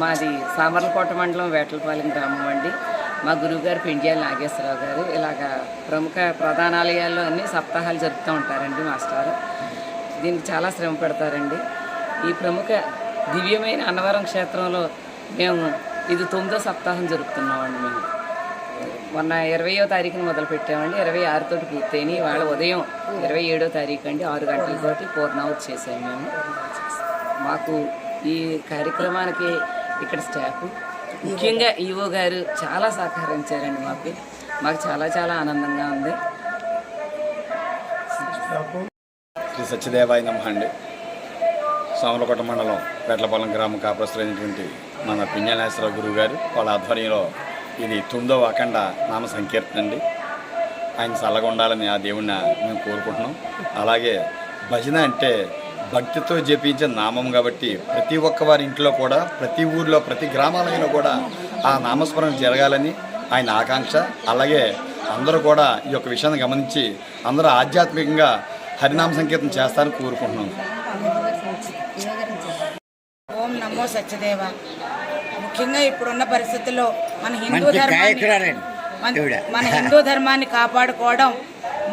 మాది సామర్లకోట మండలం వేటలపాలెం గ్రామం అండి. మా గురువుగారు పిండియాల నాగేశ్వరరావు గారు. ఇలాగ ప్రముఖ ప్రధానాలయాల్లో అన్ని సప్తాహాలు జరుపుతూ ఉంటారండి మాస్టారు. దీనికి చాలా శ్రమ పెడతారండి. ఈ ప్రముఖ దివ్యమైన అన్నవరం క్షేత్రంలో మేము ఇది తొమ్మిదో సప్తాహం జరుపుతున్నామండి మేము. మొన్న ఇరవయో తారీఖున మొదలు పెట్టామండి ఇరవై ఆరుతోటి పూర్తయిన వాళ్ళ ఉదయం ఇరవై ఏడో తారీఖు అండి ఆరు గంటలతోటి పూర్ణావతి చేసాము మేము. మాకు ఈ కార్యక్రమానికి ఇక్కడ స్టాఫ్. ముఖ్యంగా ఈవో గారు చాలా సహకరించారండి మాకు. మాకు చాలా చాలా ఆనందంగా ఉంది. శ్రీ సత్యదేవాయ నమ అండి సామలకోట మండలం పెట్లపాలెం గ్రామ కాపురస్తులైనటువంటి మన పిన్యానేశ్వరరావు గురువు గారు వాళ్ళ ఆధ్వర్యంలో ఇది తొమ్మిదవ అఖండ నామ సంకీర్తన అండి. ఆయన చల్లగా ఉండాలని ఆ దేవుణ్ణి మేము కోరుకుంటున్నాం. అలాగే భజన అంటే భక్తితో జపించే నామం కాబట్టి ప్రతి ఒక్క వారి ఇంట్లో కూడా ప్రతి ఊర్లో ప్రతి గ్రామాలలో కూడా ఆ నామస్మరణ జరగాలని ఆయన ఆకాంక్ష. అలాగే అందరూ కూడా ఈ యొక్క విషయాన్ని గమనించి అందరూ ఆధ్యాత్మికంగా హరినామ సంకీర్తన చేస్తారని కోరుకుంటున్నాం. ఓం నమో సత్యదేవ. ముఖ్యంగా ఇప్పుడున్న పరిస్థితుల్లో మన హిందూ ధర్మాన్ని. మన హిందూ ధర్మాన్ని కాపాడుకోవడం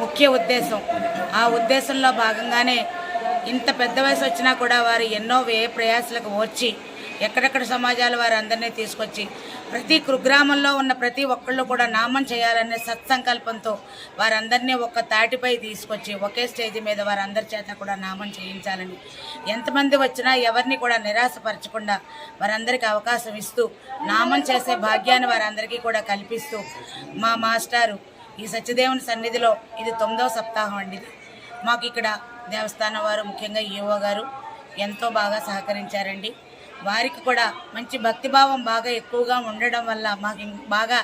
ముఖ్య ఉద్దేశం. ఆ ఉద్దేశంలో భాగంగానే ఇంత పెద్ద వయసు వచ్చినా కూడా వారు ఎన్నో వే ప్రయాసాలకు వచ్చి ఎక్కడెక్కడ సమాజాల వారు అందరినీ తీసుకొచ్చి ప్రతి కుగ్రామంలో ఉన్న ప్రతి ఒక్కళ్ళు కూడా నామం చేయాలనే సత్సంకల్పంతో వారందరినీ ఒక్క తాటిపై తీసుకొచ్చి ఒకే స్టేజ్ మీద వారందరి చేత కూడా నామం చేయించాలని. ఎంతమంది వచ్చినా ఎవరిని కూడా నిరాశపరచకుండా వారందరికీ అవకాశం ఇస్తూ నామం చేసే భాగ్యాన్ని వారందరికీ కూడా కల్పిస్తూ మా మాస్టారు ఈ సత్యదేవుని సన్నిధిలో ఇది తొమ్మిదవ సప్తాహం అండి మాకు ఇక్కడ దేవస్థానం వారు ముఖ్యంగా ఈఓ గారు ఎంతో బాగా సహకరించారండి. వారికి కూడా మంచి భక్తిభావం బాగా ఎక్కువగా ఉండడం వల్ల మాకు బాగా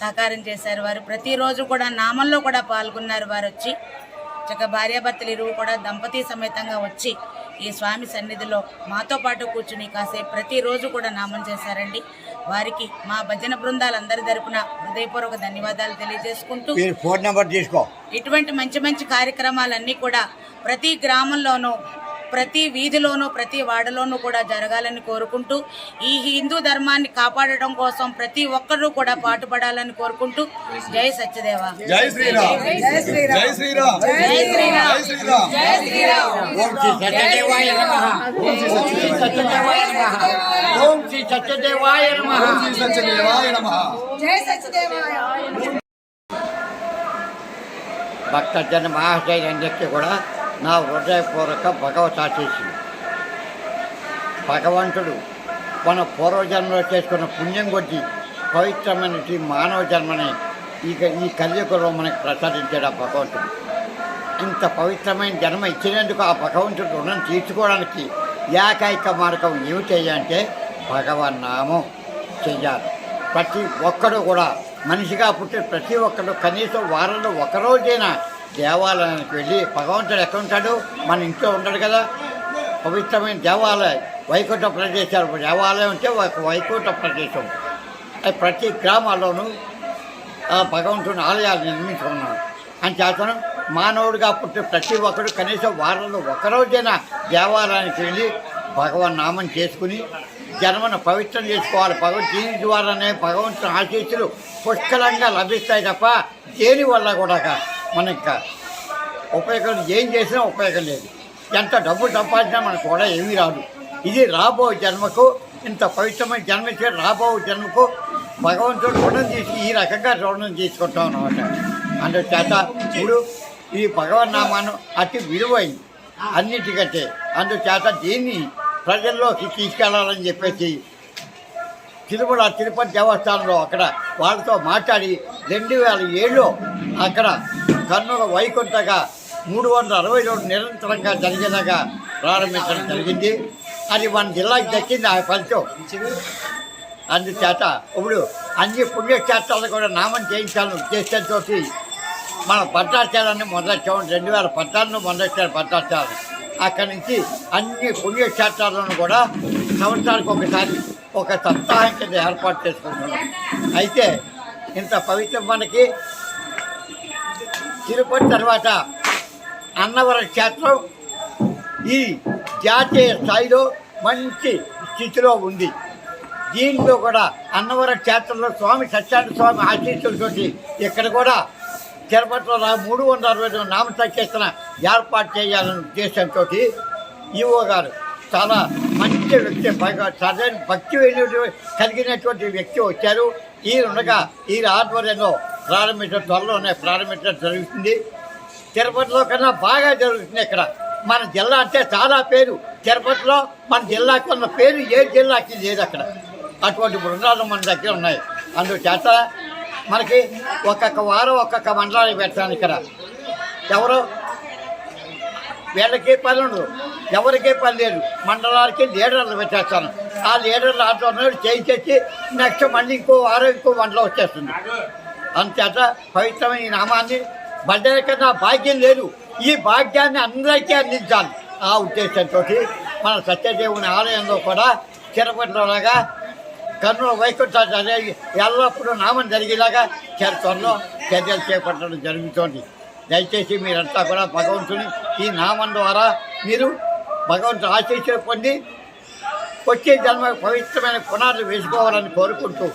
సహకారం చేశారు వారు. ప్రతిరోజు కూడా నామంలో కూడా పాల్గొన్నారు వారు వచ్చి చక్క భార్యాభర్తలు ఇరువు కూడా దంపతి సమేతంగా వచ్చి ఈ స్వామి సన్నిధిలో మాతో పాటు కూర్చుని కాసేపు ప్రతిరోజు కూడా నామం చేశారండి. వారికి మా భజన బృందాలందరి తరపున హృదయపూర్వక ధన్యవాదాలు తెలియజేసుకుంటూ ఫోన్ నెంబర్ తీసుకో. ఇటువంటి మంచి మంచి కార్యక్రమాలన్నీ కూడా ప్రతి గ్రామంలోనూ ప్రతి వీధిలోనూ ప్రతి వాడలోనూ కూడా జరగాలని కోరుకుంటూ ఈ హిందూ ధర్మాన్ని కాపాడడం కోసం ప్రతి ఒక్కరూ కూడా పాటుపడాలని కోరుకుంటూ జై సత్యదేవ. జై శ్రీరామ్. జై శ్రీరామ్. జై శ్రీరామ్. జై శ్రీరామ్. జై శ్రీరామ్. జై శ్రీరామ్. ఓం శ్రీ సత్యదేవాయ నమ. ఓం శ్రీ సత్యదేవాయ నమ. ఓం శ్రీ సత్యదేవాయ నమ. శ్రీ సత్యదేవాయ నమః. భక్తజన మహాశైలందరికీ కూడా నా హృదయపూర్వక భగవతాశీస్సులు భగవంతుడు మన పూర్వజన్మలో చేసుకున్న పుణ్యం కొద్దీ పవిత్రమైన ఈ మానవ జన్మని ఇక ఈ కలియుగంలో మనకు ప్రసాదించాడు ఆ భగవంతుడు. ఇంత పవిత్రమైన జన్మ ఇచ్చినందుకు ఆ భగవంతుడు రుణం తీర్చుకోవడానికి ఏకైక మార్గం ఏమి చేయాలంటే భగవన్నామం చెయ్యాలి ప్రతి ఒక్కరూ కూడా మనిషిగా పుట్టిన ప్రతి ఒక్కరు కనీసం వారంలో ఒకరోజైనా దేవాలయానికి వెళ్ళి భగవంతుడు ఎక్కడ ఉంటాడు? మన ఇంట్లో ఉండడు కదా. పవిత్రమైన దేవాలయం. వైకుంఠ ప్రదేశాలు దేవాలయం అంటే ఒక వైకుంఠ ప్రదేశం. అది ప్రతి గ్రామాల్లోనూ ఆ భగవంతుని ఆలయాలు నిర్మించుకున్నాను అని చేతను మానవుడిగా పుట్టిన ప్రతి ఒక్కరు కనీసం వారంలో ఒకరోజైనా దేవాలయానికి వెళ్ళి భగవన్ నామం చేసుకుని జన్మను పవిత్రం చేసుకోవాలి. భగవన్ దీని ద్వారానే భగవంతుని ఆశీస్సులు పుష్కలంగా లభిస్తాయి తప్ప దేని వల్ల కూడా మనకి ఉపయోగం ఏం చేసినా ఉపయోగం లేదు. ఎంత డబ్బు సంపాదించినా మనకు కూడా ఏమీ రాదు. ఇది రాబో జన్మకు ఇంత పవిత్రమైన జన్మ ఇచ్చే రాబో జన్మకు భగవంతుడు రుణం తీసి ఈ రకంగా రుణం తీసుకుంటాం అనమాట అందుచేత ఇప్పుడు ఈ భగవన్నామాను అతి విలువైంది అన్నిటికంటే. అందుచేత దీన్ని ప్రజల్లోకి తీసుకెళ్ళాలని చెప్పేసి తిరుమల తిరుపతి దేవస్థానంలో అక్కడ వాళ్ళతో మాట్లాడి రెండు వేల ఏడులో అక్కడ కర్నూలు వైకుంఠగా మూడు వందల అరవై రెండు నిరంతరంగా జరిగేలాగా ప్రారంభించడం జరిగింది. అది మన జిల్లాకి దక్కింది ఆ ఫలితం. అందుచేత ఇప్పుడు అన్ని పుణ్యక్షేత్రాలు కూడా నామం చేయించాలని ఉద్దేశంతో మన భద్రాచారాన్ని మొదలెట్టాము రెండు వేల పద్నాలుగులో మొదలెట్టారు భద్రాచారం అక్కడి నుంచి అన్ని పుణ్యక్షేత్రాలను కూడా సంవత్సరానికి ఒకసారి ఒక సప్తాహం కింద ఏర్పాటు చేసుకుంటున్నాం. అయితే ఇంత పవిత్రం మనకి తిరుపతి తర్వాత అన్నవరం క్షేత్రం ఈ జాతీయ స్థాయిలో మంచి స్థితిలో ఉంది. దీంట్లో కూడా అన్నవరం క్షేత్రంలో స్వామి సత్యానంద స్వామి ఆశీస్సులతోటి ఇక్కడ కూడా తిరుపతిలో నా మూడు వందల అరవై రెండు నామ సంకీర్తన ఏర్పాటు చేయాలనే ఉద్దేశంతో ఈవో గారు చాలా మంచి వ్యక్తి బాగా సరైన భక్తి కలిగినటువంటి వ్యక్తి వచ్చారు. ఈ ఉండగా ఈ ఆధ్వర్యంలో ప్రారంభించడం త్వరలోనే ప్రారంభించడం జరుగుతుంది. తిరుపతిలో కన్నా బాగా జరుగుతుంది ఇక్కడ. మన జిల్లా అంటే చాలా పేరు. తిరుపతిలో మన జిల్లాకి ఉన్న పేరు ఏ జిల్లాకి లేదు అక్కడ. అటువంటి బృందాలు మన దగ్గర ఉన్నాయి. అందుచేత మనకి ఒక్కొక్క వారం ఒక్కొక్క మండలానికి పెడతాను ఇక్కడ. ఎవరు? వీళ్ళకి పని ఉండదు. ఎవరికే పని లేదు. మండలాలకి లీడర్లు పెట్టేస్తాను. ఆ లీడర్లు ఆధ్వర్యంలో చేయించేసి నెక్స్ట్ మళ్ళీ ఇంకో వారం ఇంకో మండలం వచ్చేస్తుంది. అంతేత పవిత్రమైన ఈ నామాన్ని బడ్డల కన్నా భాగ్యం లేదు. ఈ భాగ్యాన్ని అందరికీ అందించాలి. ఆ ఉద్దేశంతో మన సత్యదేవుని ఆలయంలో కూడా తిరుపతిలోలాగా కర్నూలు వైకుంఠ ఎల్లప్పుడూ నామం జరిగేలాగా చరిత్రలో చర్యలు చేపట్టడం జరుగుతోంది. దయచేసి మీరంతా కూడా భగవంతుని ఈ నామం ద్వారా మీరు భగవంతుని ఆశీస్సులు పొంది వచ్చే జన్మ పవిత్రమైన పునాదులు వేసుకోవాలని కోరుకుంటూ